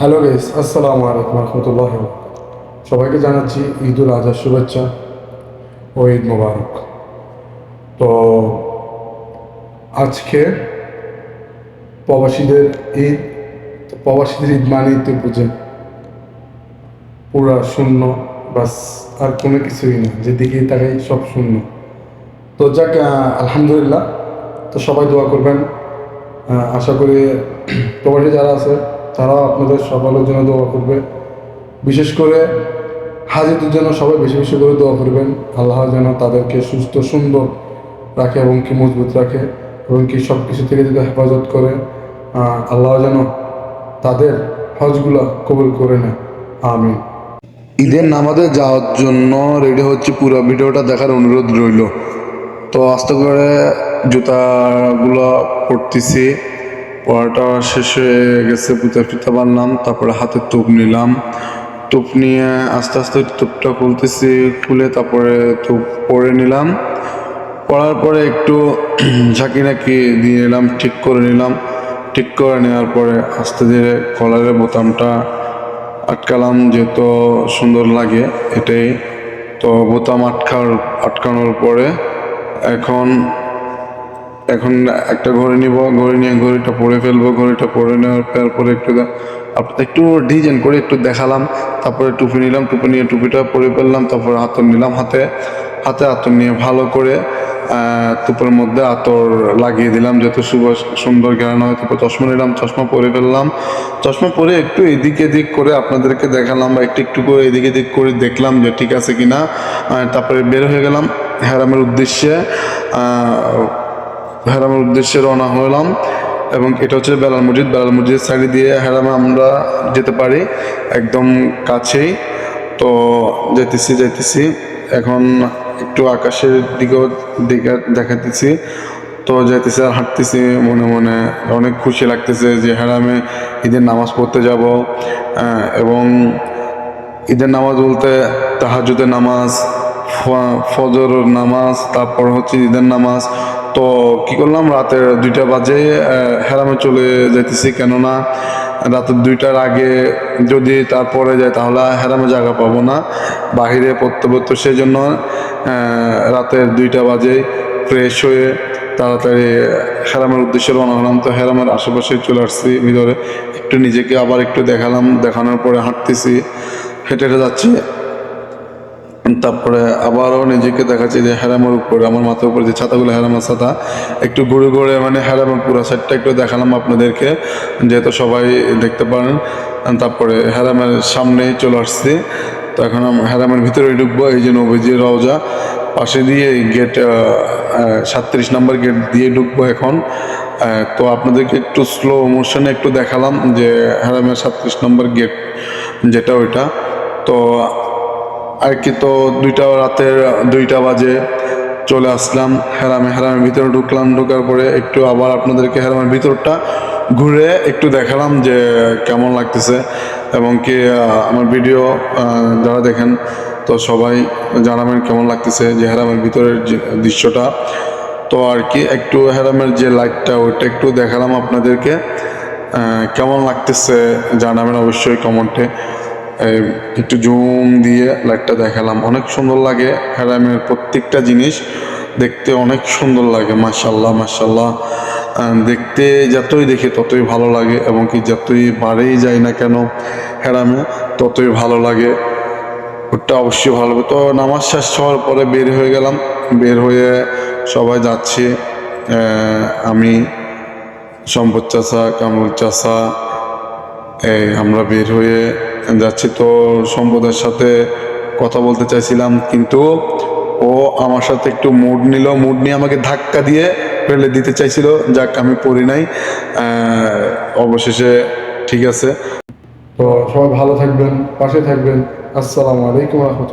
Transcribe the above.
Hello guess আসসালামু আলাইকুম রহমতুল্লাহ সবাইকে জানাচ্ছি ঈদুল আজহার শুভেচ্ছা ও ঈদ মোবারক। তো আজকে প্রবাসীদের ঈদ প্রবাসীদের ঈদ মানেই তো বুঝেন পুরা শূন্য, বাস আর কোনো কিছুই না যেদিকে তাকাই সব শূন্য। তো যাক আলহামদুলিল্লাহ, তো সবাই দোয়া করবেন। আশা করি প্রবাসী যারা আছে তারাও আপনাদের সকলের জন্য দোয়া করবে। বিশেষ করে হাজিদের জন্য সবাই বেশি বেশি করে দোয়া করবেন। আল্লাহ যেন তাদেরকে সুস্থ, সুন্দর রাখে এবং কি মজবুত রাখে এবং কি সব কিছু থেকে যদি হেফাজত করে। আল্লাহ যেন তাদের হজগুলা কবুল করে নেয়। আমি ঈদের নামাজে যাওয়ার জন্য রেডি হচ্ছে। পুরো ভিডিওটা দেখার অনুরোধ রইল। তো আস্তে করে জুতাগুলো পরতেছি। পড়াটা শেষ হয়ে গেছে পুঁতে ফিতে বানলাম তারপরে হাতে তুপ নিলাম। তুপ নিয়ে আস্তে আস্তে তুপটা খুলতেছি, খুলে তারপরে তুপ পরে নিলাম। পড়ার পরে একটু ঝাঁকি নাকি দিয়ে নিলাম ঠিক করে নিলাম। ঠিক করে নেওয়ার পরে আস্তে ধীরে কলারের বোতামটা আটকালাম, যেহেতু সুন্দর লাগে এটাই। তো বোতাম আটকার, আটকানোর পরে এখন এখন একটা ঘড়ি নিব, ঘড়ি নিয়ে ঘড়িটা পরে ফেলব, ঘড়িটা পরে নেওয়ার পর- একটু একটু ডিজাইন করে একটু দেখালাম, তারপরে টুপি নিলাম, টুপি নিয়ে টুপিটা পরে ফেললাম, তারপরে আতর নিলাম হাতে হাতে আতর নিয়ে ভালো করে টুপের মধ্যে আতর লাগিয়ে দিলাম যেহেতু শুভ সুন্দর জ্ঞান হয়। তারপর চশমা নিলাম, চশমা পরে ফেললাম। চশমা পরে একটু এদিক এদিক করে আপনাদেরকে দেখালাম বা একটু একটু করে এদিক এদিক করে দেখলাম যে ঠিক আছে কিনা। তারপরে বের হয়ে গেলাম হ্যারামের উদ্দেশ্যে। হেরামের উদ্দেশ্যে রওনা হলাম এবং এটা হচ্ছে বেলাল মসজিদ। বেলাল মসজিদ সাইড দিয়ে হেরামে আমরা যেতে পারি, একদম কাছেই। তো যেতেছি যেতেছি এখন একটু আকাশের দিকেও দিকে দেখাতেছি তো যাইতেছি আর হাঁটতেছি, মনে মনে অনেক খুশি লাগতেছে যে হেরামে ঈদের নামাজ পড়তে যাব। এবং ঈদের নামাজ বলতে তাহাজুদের নামাজ ফজর নামাজ, তারপর হচ্ছে ঈদের নামাজ। তো কি করলাম? রাতের দুইটা বাজে হেরামে চলে যেতেছি কেননা রাতের দুইটার আগে যদি তারপরে যাই, তাহলে হেরামে জায়গা পাবো না। বাহিরে পড়তে সেই জন্য রাতের দুইটা বাজে ফ্রেশ হয়ে তাড়াতাড়ি হেরামের উদ্দেশ্যে রওনা হলাম। তো হেরামের আশেপাশে চলে আসছি ভিতরে। একটু নিজেকে আবার একটু দেখালাম। দেখানোর পরে হাঁটতেছি, হেঁটে হেঁটে যাচ্ছি। তারপরে আবারও নিজেকে দেখাচ্ছি যে হেরামের উপরে, আমার মাথার উপরে যে ছাতাগুলো হেরামের ছাতা, একটু ঘুরে ঘুরে মানে হেরামের পুরো সাইডটা একটু দেখালাম আপনাদেরকে, যেহেতু সবাই দেখতে পারেন। তারপরে হেরামের সামনেই চলে আসছি। তো এখন হেরামের ভিতরে ঢুকবো, এই যে নবীজি রওজা, পাশে দিয়ে গেট সাতত্রিশ নাম্বার গেট দিয়ে ঢুকবো এখন। তো আপনাদেরকে একটু স্লো মোশনে একটু দেখালাম যে হেরামের সাতত্রিশ নম্বর গেট যেটা ওইটা। তো আর কি তো দুইটা রাতের, দুইটা বাজে চলে আসলাম হেরামে। হেরামের ভিতরে ঢুকলাম, ঢোকার পরে একটু আবার আপনাদেরকে হেরামের ভিতরটা ঘুরে একটু দেখালাম যে কেমন লাগতেছে এবং কি আমার ভিডিও যারা দেখেন তো সবাই জানাবেন কেমন লাগতেছে যে হেরামের ভিতরের দৃশ্যটা। তো আর কি, একটু হেরামের যে লাইটটা ওইটা একটু দেখালাম আপনাদেরকে। কেমন লাগতেছে জানাবেন অবশ্যই কমেন্টে। একটু জুম দিয়ে লাইটটা দেখালাম। অনেক সুন্দর লাগে হ্যারামের প্রত্যেকটা জিনিস। দেখতে অনেক সুন্দর লাগে মাসাল্লাহ মাসাল্লাহ দেখতে যতই দেখি ততই ভালো লাগে এবং কি যতই বাড়েই যায় না কেন হ্যারামে ততই ভালো লাগে। ওটা অবশ্যই ভালো তো নামাজ শেষ হওয়ার পরে বের হয়ে গেলাম। বের হয়ে সবাই যাচ্ছে। আমি সম্পদ চাষা কামরুল চাষা এই, আমরা বের হয়ে যাচ্ছি। তো সম্পদের সাথে কথা বলতে চাইছিলাম, কিন্তু ও আমার সাথে একটু মুড নিল। মুড নিয়ে আমাকে ধাক্কা দিয়ে ফেলে দিতে চাইছিল। যাক, আমি পড়ি নাই। অবশেষে ঠিক আছে। তো সবাই ভালো থাকবেন, পাশে থাকবেন। আসসালামু আলাইকুম রহমতুল্লাহ।